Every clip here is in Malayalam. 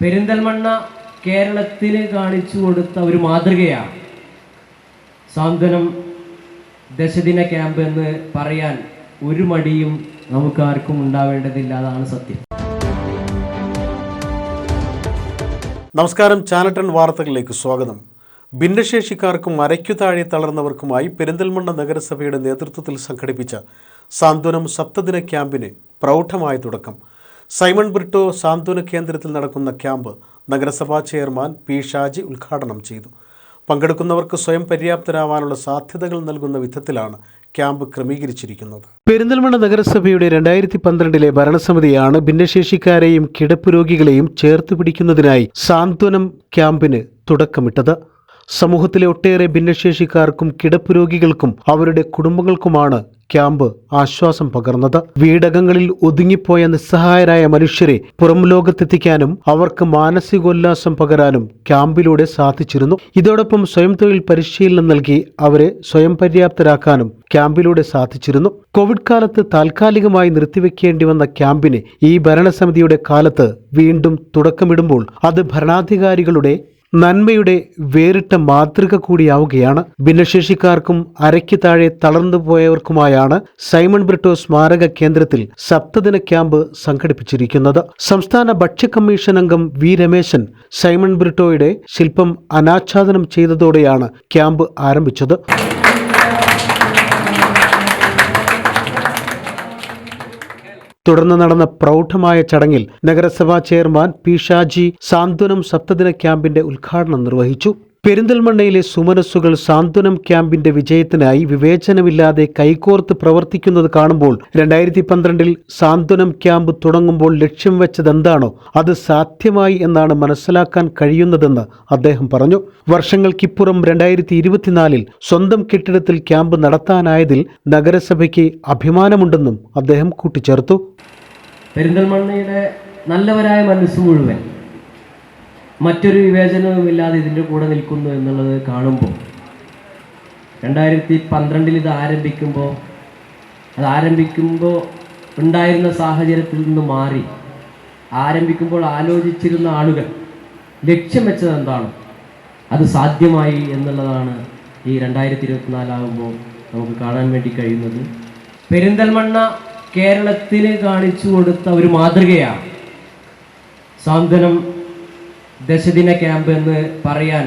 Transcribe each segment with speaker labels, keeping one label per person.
Speaker 1: പെരിന്തൽമണ്ണ കേരളത്തിന് കാണിച്ചു കൊടുത്ത ഒരു മാതൃകയാണ് സാന്ത്വനം ദശദിന ക്യാമ്പ് എന്ന് പറയാൻ ഒരു മടിയും നമുക്കാർക്കും ഉണ്ടാവേണ്ടതില്ല അതാണ് സത്യം.
Speaker 2: നമസ്കാരം ചാനട്ടൺ വാർത്തകളിലേക്ക് സ്വാഗതം. ഭിന്നശേഷിക്കാർക്കും അരയ്ക്കു താഴെ തളർന്നവർക്കുമായി പെരിന്തൽമണ്ണ നഗരസഭയുടെ നേതൃത്വത്തിൽ സംഘടിപ്പിച്ച സാന്ത്വനം സപ്തദിന ക്യാമ്പിന് പ്രൗഢമായ തുടക്കം. സൈമൺ ബ്രിട്ടോ സാന്ത്വന കേന്ദ്രത്തിൽ നടക്കുന്ന ക്യാമ്പ് നഗരസഭാ ചെയർമാൻ പി ഷാജി ഉദ്ഘാടനം ചെയ്തു. പങ്കെടുക്കുന്നവർക്ക് സ്വയം പര്യാപ്തരാവാനുള്ള സാധ്യതകൾ നൽകുന്ന വിധത്തിലാണ് ക്യാമ്പ് ക്രമീകരിച്ചിരിക്കുന്നത്. പെരിന്തൽമണ്ണ നഗരസഭയുടെ രണ്ടായിരത്തി പന്ത്രണ്ടിലെ ഭരണസമിതിയാണ് ഭിന്നശേഷിക്കാരെയും കിടപ്പ് രോഗികളെയും ചേർത്ത് പിടിക്കുന്നതിനായി സാന്ത്വനം ക്യാമ്പിന് തുടക്കമിട്ടത്. സമൂഹത്തിലെ ഒട്ടേറെ ഭിന്നശേഷിക്കാർക്കും കിടപ്പ് രോഗികൾക്കും അവരുടെ കുടുംബങ്ങൾക്കുമാണ് ക്യാമ്പ് ആശ്വാസം പകർന്നത്. വീടകങ്ങളിൽ ഒതുങ്ങിപ്പോയ നിസ്സഹായരായ മനുഷ്യരെ പുറം ലോകത്തെത്തിക്കാനും അവർക്ക് മാനസികോല്ലാസം പകരാനും ക്യാമ്പിലൂടെ സാധിച്ചിരുന്നു. ഇതോടൊപ്പം സ്വയം തൊഴിൽ പരിശീലനം നൽകി അവരെ സ്വയം പര്യാപ്തരാക്കാനും ക്യാമ്പിലൂടെ സാധിച്ചിരുന്നു. കോവിഡ് കാലത്ത് താൽക്കാലികമായി നിർത്തിവെക്കേണ്ടി വന്ന ക്യാമ്പിന് ഈ ഭരണസമിതിയുടെ കാലത്ത് വീണ്ടും തുടക്കമിടുമ്പോൾ അത് ഭരണാധികാരികളുടെ നന്മയുടെ വേറിട്ട മാതൃക കൂടിയാവുകയാണ്. ഭിന്നശേഷിക്കാർക്കും അരയ്ക്ക് താഴെ തളർന്നു പോയവർക്കുമായാണ് സൈമൺ ബ്രിട്ടോ സ്മാരക കേന്ദ്രത്തിൽ സപ്തദിന ക്യാമ്പ് സംഘടിപ്പിച്ചിരിക്കുന്നത്. സംസ്ഥാന ഭക്ഷ്യ കമ്മീഷൻ അംഗം വി രമേശൻ സൈമൺ ബ്രിട്ടോയുടെ ശില്പം അനാച്ഛാദനം ചെയ്തതോടെയാണ് ക്യാമ്പ് ആരംഭിച്ചത്. തുടർന്ന് നടന്ന പ്രൗഢമായ ചടങ്ങിൽ നഗരസഭാ ചെയർമാൻ പി ഷാജി സാന്ത്വനം സപ്തദിന ക്യാമ്പിന്റെ ഉദ്ഘാടനം നിർവഹിച്ചു പെരിന്തൽമണ്ണയിലെ സുമനസ്സുകൾ സാന്ത്വനം ക്യാമ്പിന്റെ വിജയത്തിനായി വിവേചനമില്ലാതെ കൈകോർത്ത് പ്രവർത്തിക്കുന്നത് കാണുമ്പോൾ രണ്ടായിരത്തി പന്ത്രണ്ടിൽ സാന്ത്വനം ക്യാമ്പ് തുടങ്ങുമ്പോൾ ലക്ഷ്യം വെച്ചതെന്താണോ അത് സാധ്യമായി എന്നാണ് മനസ്സിലാക്കാൻ കഴിയുന്നതെന്ന് അദ്ദേഹം പറഞ്ഞു. വർഷങ്ങൾക്കിപ്പുറം രണ്ടായിരത്തി ഇരുപത്തിനാലിൽ സ്വന്തം കെട്ടിടത്തിൽ ക്യാമ്പ് നടത്താനായതിൽ നഗരസഭയ്ക്ക് അഭിമാനമുണ്ടെന്നും അദ്ദേഹം കൂട്ടിച്ചേർത്തു.
Speaker 1: പെരിന്തൽമണ്ണയുടെ നല്ലവരായ മനസ്സ് മുഴുവൻ മറ്റൊരു വിവേചനവുമില്ലാതെ ഇതിന്റെ കൂടെ നിൽക്കുന്നു എന്നുള്ളത് കാണുമ്പോൾ രണ്ടായിരത്തി പന്ത്രണ്ടിൽ ഇത് ആരംഭിക്കുമ്പോൾ അത് ആരംഭിക്കുമ്പോൾ ഉണ്ടായിരുന്ന സാഹചര്യത്തിൽ നിന്ന് മാറി ആരംഭിക്കുമ്പോൾ ആലോചിച്ചിരുന്ന ആളുകൾ ലക്ഷ്യം വെച്ചത് എന്താണ് അത് സാധ്യമായി എന്നുള്ളതാണ് ഈ രണ്ടായിരത്തി ഇരുപത്തിനാലാകുമ്പോൾ നമുക്ക് കാണാൻ വേണ്ടി കഴിയുന്നത്. പെരിന്തൽമണ്ണ കേരളത്തിന് കാണിച്ചു കൊടുത്ത ഒരു മാതൃകയാണ് സാന്ത്വനം ദശദിന ക്യാമ്പ് എന്ന് പറയാൻ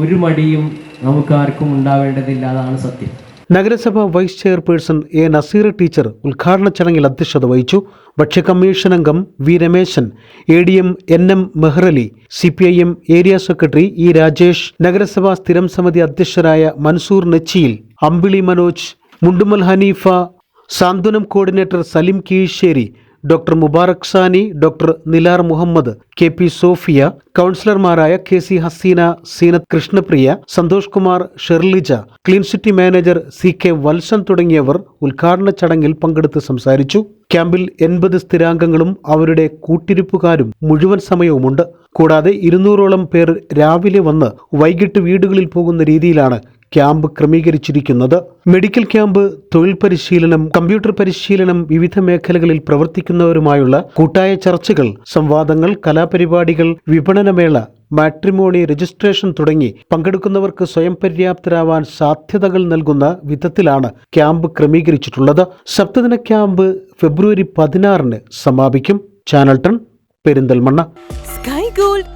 Speaker 1: ഒരു മടിയും നമുക്ക് ആർക്കും ഉണ്ടാവേണ്ടതില്ല അതാണ് സത്യം.
Speaker 2: നഗരസഭ vice chairperson A Naseer teacher ഉദ്ഘാടന ചടങ്ങിൽ അധ്യക്ഷത വഹിച്ചു. ഭക്ഷ്യ കമ്മീഷൻ അംഗം V Rameshan A D M N M Mehrali C P I M area secretary E Rajesh നഗരസഭാ സ്ഥിരം സമിതി അധ്യക്ഷരായ Mansoor Nechiyil Ambili Manoj Mundumal Hanifa Santhwanam coordinator Salim Keezhssery doctor Mubarak Sani doctor Nilar Muhammad K P Sophia കൗൺസിലർമാരായ K C Haseena Seenath Krishnapriya Santhosh Kumar Sherlija clean city manager C K Valsan തുടങ്ങിയവർ ഉദ്ഘാടന ചടങ്ങിൽ പങ്കെടുത്ത് സംസാരിച്ചു. ക്യാമ്പിൽ എൺപത് സ്ഥിരാംഗങ്ങളും അവരുടെ കൂട്ടിരിപ്പുകാരും മുഴുവൻ സമയവുമുണ്ട്. കൂടാതെ ഇരുന്നൂറോളം പേർ രാവിലെ വന്ന് വൈകിട്ട് വീടുകളിൽ പോകുന്ന രീതിയിലാണ് ക്യാമ്പ് ക്രമീകരിച്ചിരിക്കുന്നത്. മെഡിക്കൽ ക്യാമ്പ് തൊഴിൽ പരിശീലനം കമ്പ്യൂട്ടർ പരിശീലനം വിവിധ മേഖലകളിൽ പ്രവർത്തിക്കുന്നവരുമായുള്ള കൂട്ടായ ചർച്ചകൾ സംവാദങ്ങൾ കലാപരിപാടികൾ വിപണനമേള മാട്രിമോണി രജിസ്ട്രേഷൻ തുടങ്ങി പങ്കെടുക്കുന്നവർക്ക് സ്വയം പര്യാപ്തരാവാൻ സാധ്യതകൾ നൽകുന്ന വിധത്തിലാണ് ക്യാമ്പ് ക്രമീകരിച്ചിട്ടുള്ളത്. സപ്തദിന ക്യാമ്പ് ഫെബ്രുവരി പതിനാറിന് സമാപിക്കും. ചാനൽ ടൺ പെരിന്തൽമണ്ണ.
Speaker 3: Sky gold